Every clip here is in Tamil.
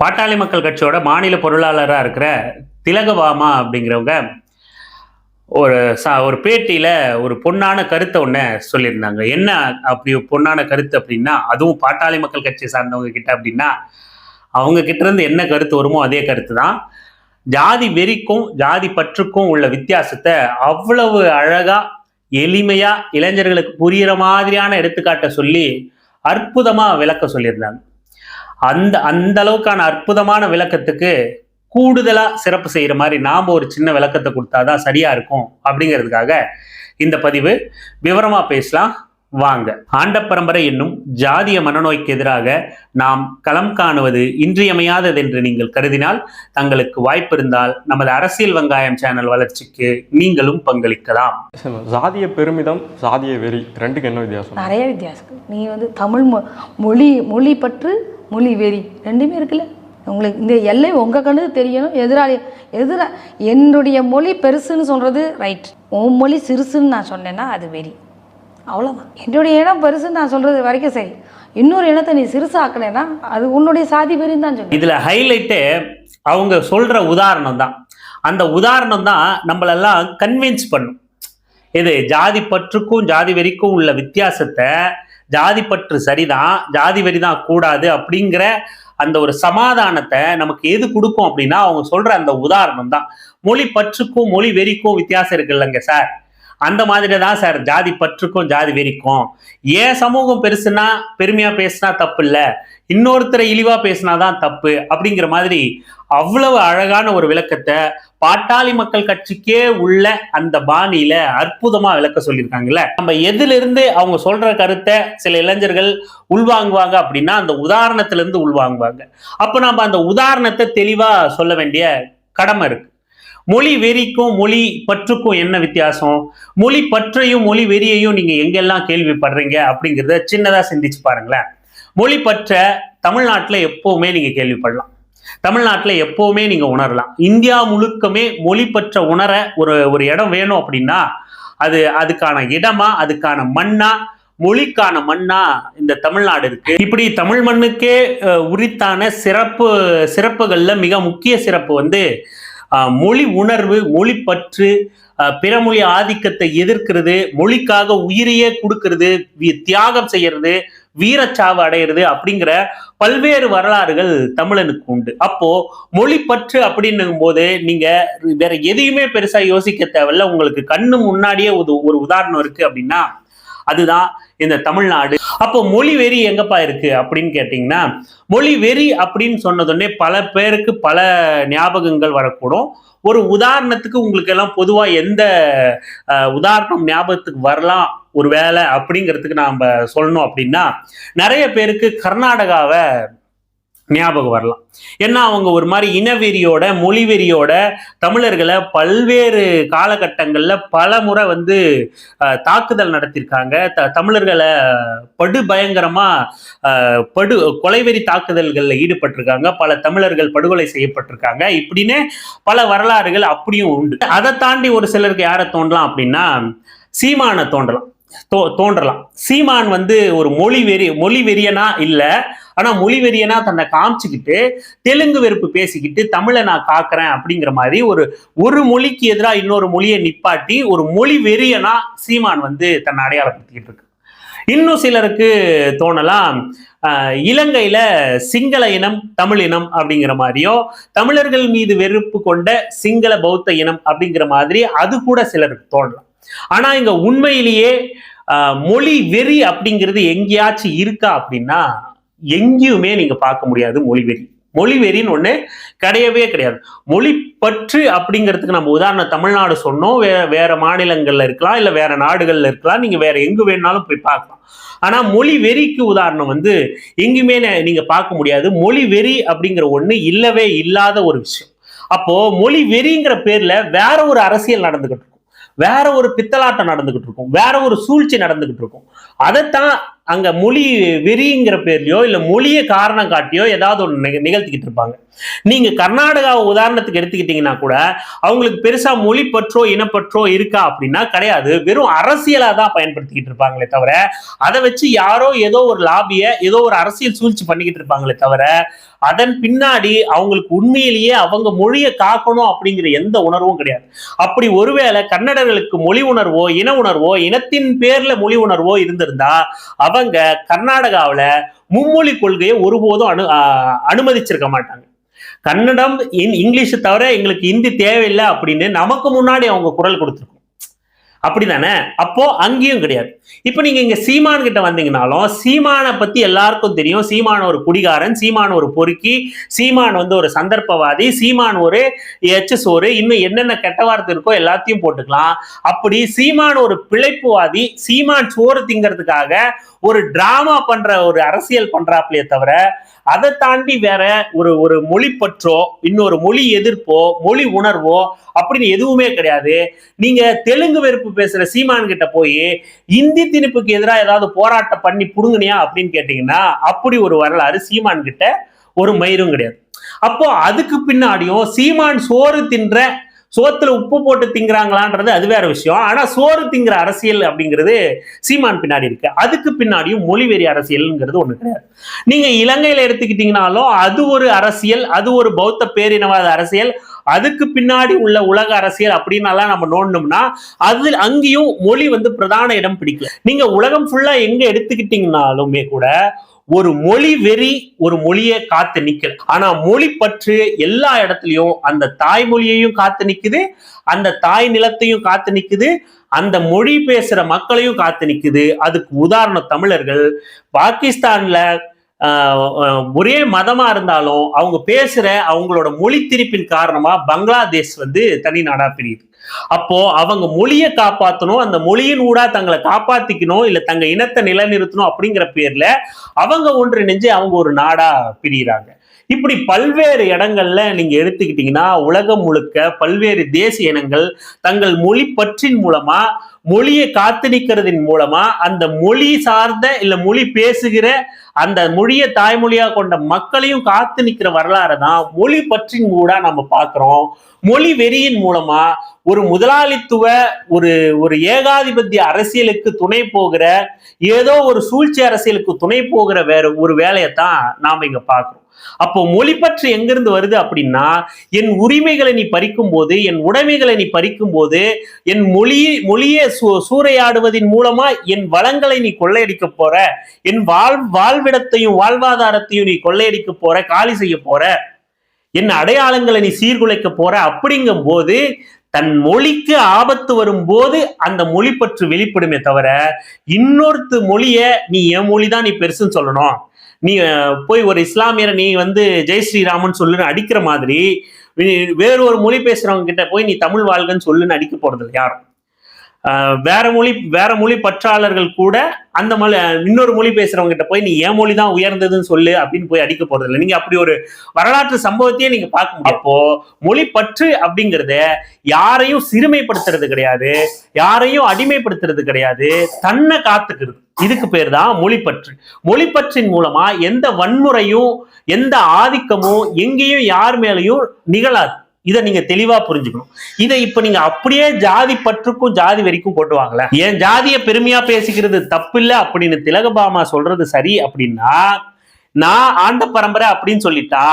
பாட்டாளி மக்கள் கட்சியோட மாநில பொருளாளராக இருக்கிற திலகவாமா அப்படிங்கிறவங்க ஒரு சா ஒரு பேட்டியில் ஒரு பொன்னான கருத்தை ஒன்று சொல்லியிருந்தாங்க. என்ன அப்படி பொன்னான கருத்து அப்படின்னா அதுவும் பாட்டாளி மக்கள் கட்சியை சார்ந்தவங்க கிட்ட அப்படின்னா அவங்க கிட்ட இருந்து என்ன கருத்து வருமோ அதே கருத்து தான். ஜாதி வெறிக்கும் ஜாதி பற்றுக்கும் உள்ள வித்தியாசத்தை அவ்வளவு அழகா எளிமையா இளைஞர்களுக்கு புரியிற மாதிரியான எடுத்துக்காட்டை சொல்லி அற்புதமா விளக்க சொல்லியிருந்தாங்க. அந்த அந்த அளவுக்கான அற்புதமான விளக்கத்துக்கு கூடுதலாக சிறப்பு செய்கிற மாதிரி நாம் ஒரு சின்ன விளக்கத்தை கொடுத்தாதான் சரியாக இருக்கும் அப்படிங்கிறதுக்காக இந்த பதிவு. விவரமாக பேசலாம். வாங்க. ஆண்ட பரம்பரை என்னும் ஜாதிய மனநோய்க்கு எதிராக நாம் களம் காணுவது இன்றியமையாதது என்று நீங்கள் கருதினால் தங்களுக்கு வாய்ப்பு இருந்தால் நமது அரசியல் வெங்காயம் சேனல் வளர்ச்சிக்கு நீங்களும் பங்களிக்கலாம். சாதிய பெருமிதம் சாதிய வெறி ரெண்டுக்கு என்ன வித்தியாசம்? நிறைய வித்தியாசம். நீ வந்து தமிழ் மொ மொழி மொழி பற்று மொழி வெறி ரெண்டுமே இருக்குல்ல. உங்களுக்கு இந்த எல்லை உங்கள் கண்ணுக்கு தெரியணும். எதிராளி எதிரா என்னுடைய மொழி பெருசுன்னு சொல்கிறது ரைட் உன் மொழி சிறுசுன்னு நான் சொன்னேன்னா அது வெறி. அவ்வளோதான் என்னுடைய இனம் பெருசுன்னு நான் சொல்கிறது வரைக்கும் சரி. இன்னொரு இனத்தை நீ சிறுசாக்கினேன்னா அது உன்னுடைய சாதி பெரியும் தான் சொல்லுவேன். இதுல ஹைலைட்டு அவங்க சொல்ற உதாரணம் தான். அந்த உதாரணம் தான் நம்மளெல்லாம் கன்வின்ஸ் பண்ணும். இது ஜாதி பற்றுக்கும் ஜாதி வெறிக்கும் உள்ள வித்தியாசத்தை ஜாதி பற்று சரிதான் ஜாதி வெறி தான் கூடாது அப்படிங்கிற அந்த ஒரு சமாதானத்தை நமக்கு எது கொடுக்கும் அப்படின்னா அவங்க சொல்ற அந்த உதாரணம் தான். மொழி பற்றுக்கும் மொழி வெறிக்கும் வித்தியாசம் இருக்கு இல்லைங்க சார். அந்த மாதிரி தான் சார் ஜாதி பற்றுக்கும் ஜாதி வெறிக்கும். ஏன் சமூகம் பெருசுனா பெருமையா பேசினா தப்பு இல்லை இன்னொருத்தரை இழிவா பேசினாதான் தப்பு அப்படிங்கிற மாதிரி அவ்வளவு அழகான ஒரு விளக்கத்தை பாட்டாளி மக்கள் கட்சிக்கே உள்ள அந்த பாணியில அற்புதமா விளக்க சொல்லியிருக்காங்கல்ல. நம்ம எதுல இருந்து அவங்க சொல்ற கருத்தை சில இளைஞர்கள் உள்வாங்குவாங்க அப்படின்னா அந்த உதாரணத்துல இருந்து உள்வாங்குவாங்க. அப்ப நம்ம அந்த உதாரணத்தை தெளிவா சொல்ல வேண்டிய கடமை இருக்கு. மொழி வெறிக்கும் மொழி பற்றுக்கும் என்ன வித்தியாசம்? மொழி பற்றையும் மொழி வெறியையும் நீங்க எங்கெல்லாம் கேள்விப்படுறீங்க அப்படிங்கிறத சின்னதா சிந்திச்சு பாருங்களேன். மொழி பற்ற தமிழ்நாட்டில் எப்பவுமே நீங்க கேள்விப்படலாம். தமிழ்நாட்டில் எப்பவுமே நீங்க உணரலாம். இந்தியா முழுக்கமே மொழி பற்ற உணர ஒரு ஒரு இடம் வேணும் அப்படின்னா அது அதுக்கான இடமா அதுக்கான மண்ணா மொழிக்கான மண்ணா இந்த தமிழ்நாடு இருக்கு. இப்படி தமிழ் மண்ணுக்கே உரித்தான சிறப்பு சிறப்புகள்ல மிக முக்கிய சிறப்பு வந்து மொழி உணர்வு மொழி பற்று பிறமொழி ஆதிக்கத்தை எதிர்க்கிறது மொழிக்காக உயிரையே கொடுக்கறது வி- தியாகம் செய்யறது வீரச்சாவு அடையிறது அப்படிங்கிற பல்வேறு வரலாறுகள் தமிழனுக்கு உண்டு. அப்போ மொழி பற்று அப்படின்னும் போது நீங்க வேற எதையுமே பெருசா யோசிக்க தேவையில்ல. உங்களுக்கு கண்ணு முன்னாடியே ஒரு ஒரு உதாரணம் இருக்கு அப்படின்னா அதுதான் இந்த தமிழ்நாடு. அப்போ மொழி வெறி எங்கப்பா இருக்கு அப்படின்னு கேட்டிங்கன்னா மொழி வெறி அப்படின்னு சொன்னதுடனே பல பேருக்கு பல ஞாபகங்கள் வரக்கூடும். ஒரு உதாரணத்துக்கு உங்களுக்கு எல்லாம் பொதுவாக எந்த உதாரணம் ஞாபகத்துக்கு வரலாம் ஒரு வேலை அப்படிங்கிறதுக்கு நாம் சொல்லணும் அப்படின்னா நிறைய பேருக்கு கர்நாடகாவை ஞாபகம் வரலாம். ஏன்னா அவங்க ஒரு மாதிரி இனவெறியோட மொழிவெறியோட தமிழர்களை பல்வேறு காலகட்டங்களில் பல முறை வந்து தாக்குதல் நடத்தியிருக்காங்க த தமிழர்களை படு பயங்கரமாக படு கொலைவெறி தாக்குதல்களில் ஈடுபட்டிருக்காங்க. பல தமிழர்கள் படுகொலை செய்யப்பட்டிருக்காங்க. இப்படின்னு பல வரலாறுகள் அப்படியும் உண்டு. அதை தாண்டி ஒரு சிலருக்கு யாரை தோன்றலாம் அப்படின்னா சீமானை தோன்றலாம். தோ தோன்றலாம். சீமான் வந்து ஒரு மொழி வெறி மொழி வெறியனா இல்லை ஆனால் மொழி வெறியனா தன்னை காமிச்சுக்கிட்டு தெலுங்கு வெறுப்பு பேசிக்கிட்டு தமிழை நான் காக்குறேன் அப்படிங்கிற மாதிரி ஒரு ஒரு மொழிக்கு எதிராக இன்னொரு மொழியை நிப்பாட்டி ஒரு மொழி வெறியனா சீமான் வந்து தன்னை அடையாளப்படுத்திக்கிட்டு இருக்கு. இன்னும் சிலருக்கு தோணலாம் இலங்கையில சிங்கள இனம் தமிழ் இனம் அப்படிங்கிற மாதிரியோ தமிழர்கள் மீது வெறுப்பு கொண்ட சிங்கள பௌத்த இனம் அப்படிங்கிற மாதிரி அது கூட சிலருக்கு தோணலாம் ஆனா இங்க உண்மையிலேயே மொழி வெறி அப்படிங்கிறது எங்கேயாச்சும் இருக்கா அப்படின்னா எங்கேயுமே நீங்க பார்க்க முடியாது மொழி வெறி. மொழி வெறின்னு ஒன்று கிடையவே கிடையாது. மொழி பற்று அப்படிங்கிறதுக்கு நம்ம உதாரணம் தமிழ்நாடு சொன்னோம் வே வேற மாநிலங்கள்ல இருக்கலாம் இல்லை வேற நாடுகள்ல இருக்கலாம் நீங்கள் வேற எங்கே வேணாலும் போய் பார்க்கலாம். ஆனால் மொழி வெறிக்கு உதாரணம் வந்து எங்கேயுமே நீங்கள் பார்க்க முடியாது. மொழி வெறி அப்படிங்கிற ஒன்று இல்லவே இல்லாத ஒரு விஷயம். அப்போ மொழி வெறிங்கிற பேர்ல வேற ஒரு அரசியல் நடந்துகிட்டு இருக்கும். வேற ஒரு பித்தலாட்டம் நடந்துகிட்டு இருக்கும். வேற ஒரு சூழ்ச்சி நடந்துகிட்டு இருக்கும். அதைத்தான் அங்க மொழி வெறிங்கிற பேர்லயோ இல்ல மொழியை காரணம் காட்டியோ ஏதாவது ஒன்று நிகழ்த்திக்கிட்டு இருப்பாங்க. நீங்க கர்நாடகாவை உதாரணத்துக்கு எடுத்துக்கிட்டீங்கன்னா கூட அவங்களுக்கு பெருசா மொழி பற்றோ இனப்பற்றோ இருக்கா அப்படின்னா கிடையாது. வெறும் அரசியலா தான் பயன்படுத்திக்கிட்டு இருப்பாங்களே தவிர அதை வச்சு யாரோ ஏதோ ஒரு லாபிய ஏதோ ஒரு அரசியல் சூழ்ச்சி பண்ணிக்கிட்டு இருப்பாங்களே தவிர அதன் பின்னாடி அவங்களுக்கு உண்மையிலேயே அவங்க மொழியை காக்கணும் அப்படிங்கிற எந்த உணர்வும் கிடையாது. அப்படி ஒருவேளை கன்னடர்களுக்கு மொழி உணர்வோ இன உணர்வோ இனத்தின் பேர்ல மொழி உணர்வோ இருந்திருந்தா அவங்க கர்நாடகாவுல மும்மொழி கொள்கையை ஒருபோதும் அனு அனுமதிச்சிருக்க மாட்டாங்க. கன்னடம் இன்- இங்கிலீஷை தவிர எங்களுக்கு இந்தி தேவையில்லை அப்படின்னு நமக்கு முன்னாடி அவங்க குரல் கொடுத்துருக்கோம். அப்படிதானே? அப்போ அங்கேயும் கிடையாது. இப்போ நீங்க இங்க சீமான் கிட்ட வந்தீங்கனாலும் சீமானை பத்தி எல்லாருக்கும் தெரியும். சீமான் ஒரு குடிகாரன் சீமான் ஒரு பொறுக்கி சீமான் வந்து ஒரு சந்தர்ப்பவாதி சீமான் ஒரு எச்சு சோறு இன்னும் என்னென்ன கெட்ட வார்த்தை இருக்கோ எல்லாத்தையும் போட்டுக்கலாம். அப்படி சீமான் ஒரு பிழைப்புவாதி சீமான் சோறு திங்கிறதுக்காக ஒரு டிராமா பண்ற ஒரு அரசியல் பண்றாப்லையே தவிர அதை தாண்டி வேற ஒரு ஒரு மொழி பற்றோ இன்னொரு மொழி எதிர்ப்போ மொழி உணர்வோ அப்படின்னு எதுவுமே கிடையாது. நீங்க தெலுங்கு வெறுப்பு பேசுற சீமான் கிட்ட போய் இந்தி திணிப்புக்கு எதிராக ஏதாவது போராட்டம் பண்ணி புடுங்கினியா அப்படின்னு கேட்டீங்கன்னா அப்படி ஒரு வரலாறு சீமான் கிட்ட ஒரு மயிரும் கிடையாது. அப்போ அதுக்கு பின்னாடியும் சீமான் சோறு தின்ற சோத்துல உப்பு போட்டு திங்கிறாங்களான்றது அது வேற விஷயம். ஆனா சோறு திங்கிற அரசியல் அப்படிங்கிறது சீமான் பின்னாடி இருக்கு. அதுக்கு பின்னாடியும் மொழிவெறி அரசியல்ங்கிறது ஒண்ணு கிடையாது. நீங்க இலங்கையில எடுத்துக்கிட்டீங்கனாலும் அது ஒரு அரசியல் அது ஒரு பௌத்த பேரினவாத அரசியல் அதுக்கு பின்னாடி உள்ள உலக அரசியல் அப்படின்னலாம் நம்ம நோண்டோம்னா அது அங்கேயும் மொழி வந்து பிரதான இடம் பிடிக்கல. நீங்க உலகம் ஃபுல்லா எங்க எடுத்துக்கிட்டீங்கனாலுமே கூட ஒரு மொழி வெறி ஒரு மொழியை காத்து நிக்கல ஆனா மொழி பற்று எல்லா இடத்துலயும் அந்த தாய்மொழியையும் காத்து நிக்குது அந்த தாய் நிலத்தையும் காத்து நிக்குது அந்த மொழி பேசுற மக்களையும் காத்து நிக்குது. அதுக்கு உதாரணம் தமிழர்கள். பாகிஸ்தான்ல ஒரே மதமா இருந்தாலும் அவங்க பேசுற அவங்களோட மொழி திருப்பின் காரணமா பங்களாதேஷ் வந்து தனி நாடா பிரியுது. அப்போ அவங்க மொழியை காப்பாத்தணும் அந்த மொழியின் ஊடா தங்களை காப்பாத்திக்கணும் இல்ல தங்க இனத்தை நிலைநிறுத்தணும் அப்படிங்கிற பேர்ல அவங்க ஒன்றிணைஞ்சு அவங்க ஒரு நாடா பிரிகிறாங்க இப்படி பல்வேறு இடங்கள்ல நீங்க எடுத்துக்கிட்டீங்கன்னா உலகம் முழுக்க பல்வேறு தேசிய இனங்கள் தங்கள் மொழி பற்றின் மூலமா மொழியை காத்திருக்கிறதின் மூலமா அந்த மொழி சார்ந்த இல்ல மொழி பேசுகிற அந்த மொழியை தாய்மொழியா கொண்ட மக்களையும் காத்து நிக்கிற வரலாறு தான் மொழி பற்றின் ஊடா நம்ம பார்க்கிறோம் மொழி வெறியின் மூலமா ஒரு முதலாளித்துவ ஒரு ஒரு ஏகாதிபத்திய அரசியலுக்கு துணை போகிற ஏதோ ஒரு சூழ்ச்சி அரசியலுக்கு துணை போகிற வேற ஒரு வேலையை தான் நாம இங்க பார்க்கிறோம். அப்போ மொழி பற்று எங்கிருந்து வருது அப்படின்னா என் உரிமைகளை நீ பறிக்கும் போது என் உடைமைகளை நீ பறிக்கும் போது என் மொழி மொழியை சூ- சூறையாடுவதன் மூலமா என் வளங்களை நீ கொள்ளையடிக்க போற என் வாழ் வாழ்விடத்தையும் வாழ்வாதாரத்தையும் நீ கொள்ளையடிக்க போற காலி செய்ய போற என் அடையாளங்களை நீ சீர்குலைக்க போற அப்படிங்கும் போது தன் மொழிக்கு ஆபத்து வரும்போது அந்த மொழி பற்று வெளிப்படுமே தவிர இன்னொருத்து மொழிய நீ என் மொழி தான் நீ பெருசுன்னு சொல்லணும். நீ போய் ஒரு இஸ்லாமியரை நீ வந்து ஜெய் ஸ்ரீராமன் சொல்லுன்னு அடிக்கிற மாதிரி வே- வேற ஒரு மொழி பேசுறவங்க கிட்ட போய் நீ தமிழ் வாழ்கன்னு சொல்லுன்னு அடிக்க போறது யாரும். வேற மொழி வேற மொழி பற்றாளர்கள் கூட அந்த மொழி இன்னொரு மொழி பேசுறவங்க கிட்ட போய் நீ என் மொழி தான் உயர்ந்ததுன்னு சொல்லு அப்படின்னு போய் அடிக்க போறது இல்லை. நீங்க அப்படி ஒரு வரலாற்று சம்பவத்தையே நீங்க பார்க்க முடியும். அப்போ மொழி பற்று அப்படிங்கறத யாரையும் சிறுமைப்படுத்துறது கிடையாது. யாரையும் அடிமைப்படுத்துறது கிடையாது. தன்னை காத்துக்கிறது. இதுக்கு பேர் தான் மொழிப்பற்று மொழிப்பற்றின் மூலமா எந்த வன்முறையும் எந்த ஆதிக்கமும் எங்கேயும் யார் மேலையும் நிகழாது. இதை நீங்க தெளிவா புரிஞ்சுக்கணும். இதை இப்ப நீங்க அப்படியே ஜாதி பற்றுக்கும் ஜாதி வரைக்கும் கொண்டு வாங்கல என் ஜாதியை பெருமையா பேசிக்கிறது தப்பில்ல அப்படின்னு திலகபாமா சொல்றது சரி அப்படின்னா நான் ஆண்ட பரம்பரை அப்படின்னு சொல்லிட்டா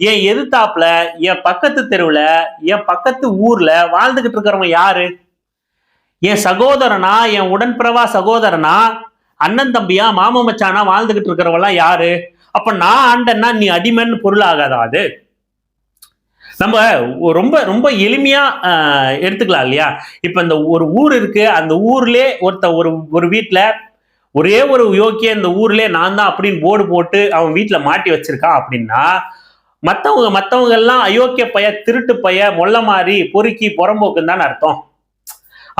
என் எதிர்த்தாப்புல என் பக்கத்து தெருவுல என் பக்கத்து ஊர்ல வாழ்ந்துகிட்டு இருக்கிறவங்க யாரு? என் சகோதரனா என் உடன்பிறவா சகோதரனா அண்ணன் தம்பியா மாமா மச்சானா வாழ்ந்துகிட்டு இருக்கிறவங்கலாம் யாரு? அப்ப நான் ஆண்டன்னா நீ அடிமன் பொருளாகாதா அது? நம்ம ரொம்ப ரொம்ப எளிமையா எடுத்துக்கலாம் இல்லையா? இப்ப இந்த ஒரு ஊர் இருக்கு அந்த ஊர்லயே ஒருத்த ஒரு ஒரு வீட்டுல ஒரே ஒரு யோக்கிய இந்த ஊர்லயே நான் தான் அப்படின்னு போர்டு போட்டு அவன் வீட்டுல மாட்டி வச்சிருக்கான் அப்படின்னா மத்தவங்க மத்தவங்க எல்லாம் அயோக்கிய பைய திருட்டு பைய மொல்ல மாறி பொறுக்கி புறம்போக்குன்னு தானே அர்த்தம்.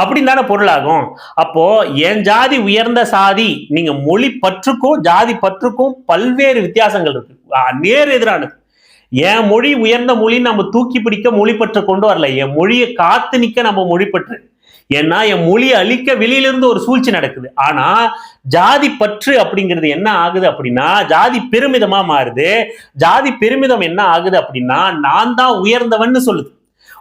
அப்படின்னு தானே பொருளாகும். அப்போ என் ஜாதி உயர்ந்த சாதி நீங்க மொழி பற்றுக்கும் ஜாதி பற்றுக்கும் பல்வேறு வித்தியாசங்கள் இருக்கு. நேர் எதிரானது. என் மொழி உயர்ந்த மொழின்னு நம்ம தூக்கி பிடிக்க மொழி பற்ற கொண்டு வரல. என் மொழியை காத்து நிக்க நம்ம மொழி பற்று. ஏன்னா என் மொழியை அழிக்க வெளியிலிருந்து ஒரு சூழ்ச்சி நடக்குது. ஆனா ஜாதி பற்று அப்படிங்கிறது என்ன ஆகுது அப்படின்னா ஜாதி பெருமிதமா மாறுது. ஜாதி பெருமிதம் என்ன ஆகுது அப்படின்னா நான் தான் உயர்ந்தவன்னு சொல்லுது.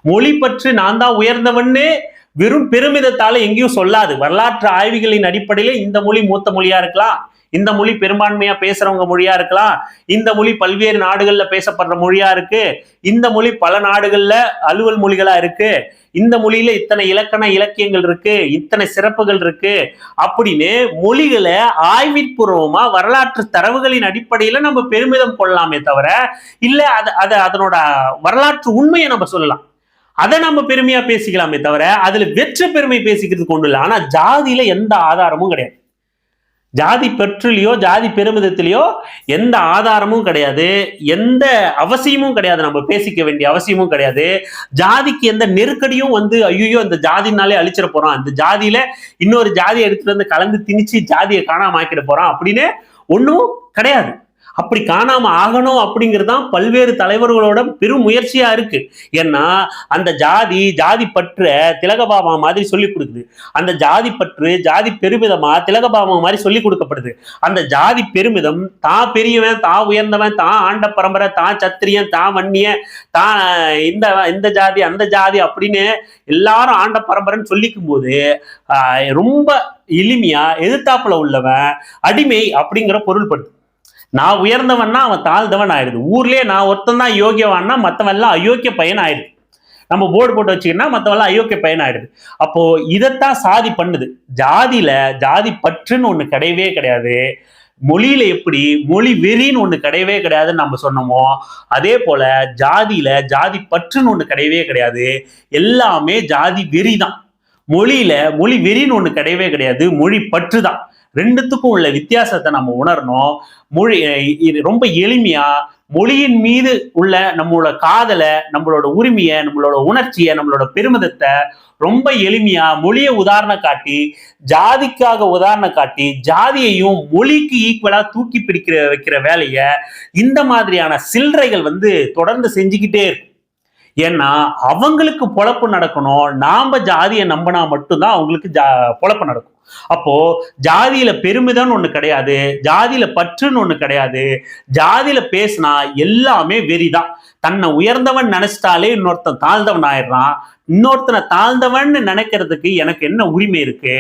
மொழி பற்று நான் தான் உயர்ந்தவன்னு வெறும் பெருமிதத்தால எங்கேயும் சொல்லாது. வரலாற்று ஆய்வுகளின் அடிப்படையில இந்த மொழி மூத்த மொழியா இருக்கலாம். இந்த மொழி பெரும்பான்மையா பேசுறவங்க மொழியா இருக்கலாம். இந்த மொழி பல்வேறு நாடுகள்ல பேசப்படுற மொழியா இருக்கு. இந்த மொழி பல நாடுகள்ல அலுவல் மொழிகளா இருக்கு. இந்த மொழியில இத்தனை இலக்கண இலக்கியங்கள் இருக்கு. இத்தனை சிறப்புகள் இருக்கு. அப்படின்னு மொழிகளை ஆய்விற்பூர்வமா வரலாற்று தரவுகளின் அடிப்படையில நம்ம பெருமிதம் கொள்ளலாமே தவிர இல்ல அது அது அதனோட வரலாற்று உண்மையை நம்ம சொல்லலாம். அதை நம்ம பெருமையா பேசிக்கலாமே தவிர அதுல வெற்று பெருமை பேசிக்கிறதுக்கு ஒண்ணு இல்லை. ஆனா ஜாதியில எந்த ஆதாரமும் கிடையாது. ஜாதி பெற்றுலையோ ஜாதி பெருமிதத்திலேயோ எந்த ஆதாரமும் கிடையாது. எந்த அவசியமும் கிடையாது. நம்ம பேசிக்க வேண்டிய அவசியமும் கிடையாது. ஜாதிக்கு எந்த நெருக்கடியும் வந்து ஐயோ இந்த ஜாதினாலே அழிச்சிட போறோம். அந்த ஜாதியில இன்னொரு ஜாதியை எடுத்துட்டு வந்து கலந்து திணிச்சு ஜாதியை காணாம ஆக்கிட போறோம். அப்படின்னு ஒன்றும் கிடையாது. அப்படி காணாம ஆகணும் அப்படிங்கிறது தான் பல்வேறு தலைவர்களோட பெரும் முயற்சியா இருக்கு. ஏன்னா அந்த ஜாதி ஜாதி பற்ற திலகபாமா மாதிரி சொல்லி கொடுக்குது. அந்த ஜாதி பற்று ஜாதி பெருமிதமா திலகபாமா மாதிரி சொல்லி கொடுக்கப்படுது. அந்த ஜாதி பெருமிதம் தான் பெரியவன் தான் உயர்ந்தவன் தான் ஆண்ட பரம்பரை தான் சத்திரியன் தான் வன்னிய தான் இந்த இந்த ஜாதி அந்த ஜாதி அப்படின்னு எல்லாரும் ஆண்ட பரம்பரைன்னு சொல்லிக்கும் போது ரொம்ப எளிமையா எதிர்த்தாப்புல உள்ளவன் அடிமை அப்படிங்கிற பொருள்படுது. நான் உயர்ந்தவன்னா அவன் தாழ்ந்தவன் ஆயிடுது. ஊர்லயே நான் ஒருத்தன் தான் யோகியவான்னா மற்றவெல்லாம் அயோக்கிய பையன் ஆயிடுது. நம்ம போர்டு போட்டு வச்சுக்கிட்டா மற்றவெல்லாம் அயோக்கிய பயன் ஆயிடுது. அப்போ இதைத்தான் சாதி பண்ணுது. ஜாதியில ஜாதி பற்றுன்னு ஒண்ணு கிடையவே கிடையாது. மொழியில எப்படி மொழி வெறின்னு ஒண்ணு கிடையவே கிடையாதுன்னு நம்ம சொன்னோமோ அதே போல ஜாதியில ஜாதி பற்றுன்னு ஒண்ணு கிடையவே கிடையாது. எல்லாமே ஜாதி வெறி தான் மொழியில மொழி வெறின்னு ஒண்ணு கிடையவே கிடையாது. மொழி பற்று தான் ரெண்டுத்துக்கும் உள்ள வித்தியாசத்தை நம்ம உணரணும். மொழி இது ரொம்ப எளிமையா மொழியின் மீது உள்ள நம்மளோட காதலை நம்மளோட உரிமையை நம்மளோட உணர்ச்சியை நம்மளோட பெருமிதத்தை ரொம்ப எளிமையா மொழியை உதாரணம் காட்டி ஜாதிக்காக உதாரணம் காட்டி ஜாதியையும் மொழிக்கு ஈக்குவலா தூக்கி பிடிக்கிற வைக்கிற வேலையை இந்த மாதிரியான சில்லறைகள் வந்து தொடர்ந்து செஞ்சுக்கிட்டே இருக்கும். ஏன்னா அவங்களுக்கு பொழப்பு நடக்கணும். நாம ஜாதியை நம்பினா மட்டும்தான் அவங்களுக்கு ஜா பொழப்பு நடக்கும். அப்போ ஜாதியில பெருமிதம்னு ஒண்ணு கிடையாது ஜாதியில பற்றுன்னு ஒண்ணு கிடையாது ஜாதியில பேசினா எல்லாமே வெறிதான். தன்னை உயர்ந்தவன் நினைச்சிட்டாலே இன்னொருத்தன் தாழ்ந்தவன் ஆயிடுறான் இன்னொருத்தனை தாழ்ந்தவன்னு நினைக்கிறதுக்கு எனக்கு என்ன உரிமை இருக்கு?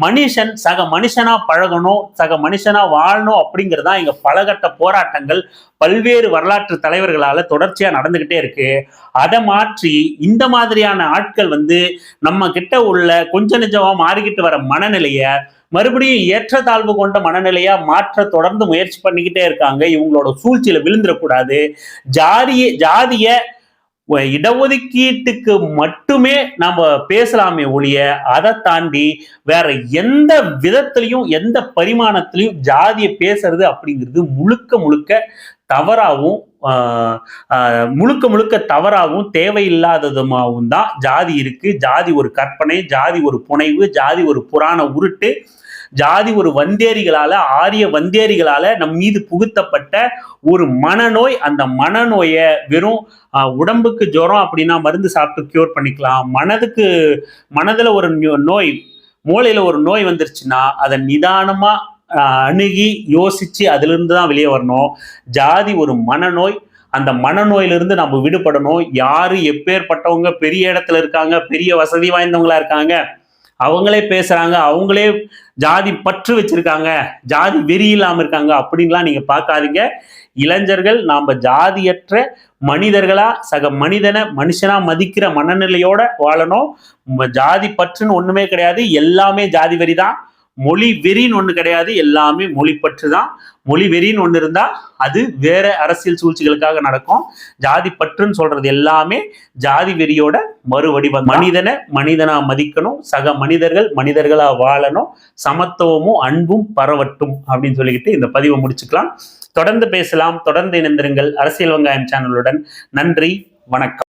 மனுஷன் சக மனுஷனா பழகணும் சக மனுஷனா வாழணும் அப்படிங்கிறதா இங்க பலகட்ட போராட்டங்கள் பல்வேறு வரலாற்று தலைவர்களால தொடர்ச்சியா நடந்துகிட்டே இருக்கு. அதை மாற்றி இந்த மாதிரியான ஆட்கள் வந்து நம்ம கிட்ட உள்ள கொஞ்ச நிஜமா மாறிக்கிட்டு வர மனநிலைய மறுபடியும் ஏற்றத்தாழ்வு கொண்ட மனநிலையா மாற்ற தொடர்ந்து முயற்சி பண்ணிக்கிட்டே இருக்காங்க. இவங்களோட சூழ்ச்சியில விழுந்துடக்கூடாது. ஜாதிய ஜாதிய இடஒதுக்கீட்டுக்கு மட்டுமே நம்ம பேசலாமே ஒழிய அதை தாண்டி வேற எந்த விதத்திலையும் எந்த பரிமாணத்திலையும் ஜாதியை பேசுறது அப்படிங்கிறது முழுக்க முழுக்க தவறாகவும் முழுக்க முழுக்க தவறாகவும் தேவையில்லாததுமாகவும் தான் ஜாதி இருக்கு. ஜாதி ஒரு கற்பனை ஜாதி ஒரு புனைவு ஜாதி ஒரு புராண உருட்டு. ஜாதி ஒரு வந்தேரிகளால ஆரிய வந்தேரிகளால நம் மீது புகுத்தப்பட்ட ஒரு மனநோய். அந்த மனநோயை வெறும் உடம்புக்கு ஜுரம் அப்படின்னா மருந்து சாப்பிட்டு கியூர் பண்ணிக்கலாம். மனதுக்கு மனதுல ஒரு நோய் மூளையில ஒரு நோய் வந்துருச்சுன்னா அதை நிதானமா அணுகி யோசிச்சு அதிலிருந்து தான் வெளியே வரணும். ஜாதி ஒரு மனநோய். அந்த மனநோயிலிருந்து நம்ம விடுபடணும். யாரு எப்பேற்பட்டவங்க பெரிய இடத்துல இருக்காங்க பெரிய வசதி வாய்ந்தவங்களா இருக்காங்க அவங்களே பேசுறாங்க அவங்களே ஜாதி பற்று வச்சிருக்காங்க ஜாதி வெறி இல்லாம இருக்காங்க அப்படின்லாம் நீங்க பார்க்காதீங்க. இளைஞர்கள் நாம் ஜாதியற்ற மனிதர்களா சக மனிதனை மனுஷனா மதிக்கிற மனநிலையோட வாழணும். ஜாதி பற்றுன்னு ஒண்ணுமே கிடையாது எல்லாமே ஜாதி வெறி தான் மொழி வெறின்னு ஒண்ணு கிடையாது எல்லாமே மொழி பற்று தான் மொழி வெறின்னு ஒண்ணு இருந்தா அது வேற அரசியல் சூழ்ச்சிகளுக்காக நடக்கும். ஜாதி பற்றுன்னு சொல்றது எல்லாமே ஜாதி வெறியோட மறுவடிவம். மனிதனை மனிதனா மதிக்கணும் சக மனிதர்கள் மனிதர்களா வாழணும் சமத்துவமும் அன்பும் பரவட்டும் அப்படின்னு சொல்லிக்கிட்டு இந்த பதிவை முடிச்சுக்கலாம். தொடர்ந்து பேசலாம் தொடர்ந்து இணைந்திருங்கள். அரசியல் வெங்காயம் சேனலுடன் நன்றி வணக்கம்.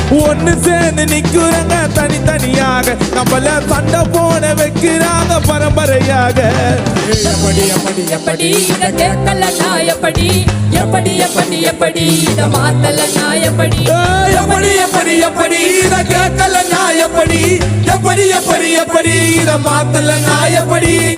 ஒண்ணு சேர்ந்து நிக்கிறவங்க தனித்தனியாக. நம்மள சண்டை போட வைக்கிறாங்க பரம்பரையாக. எப்படி எப்படி எப்படி இத கேட்கல எப்படி? எப்படி எப்படி எப்படி? இத மாத்தல நான் எப்படி? எப்படி எப்படி எப்படி இத கேட்கல நான் எப்படி? எப்படி எப்படி எப்படி? இத மாத்தல எப்படி?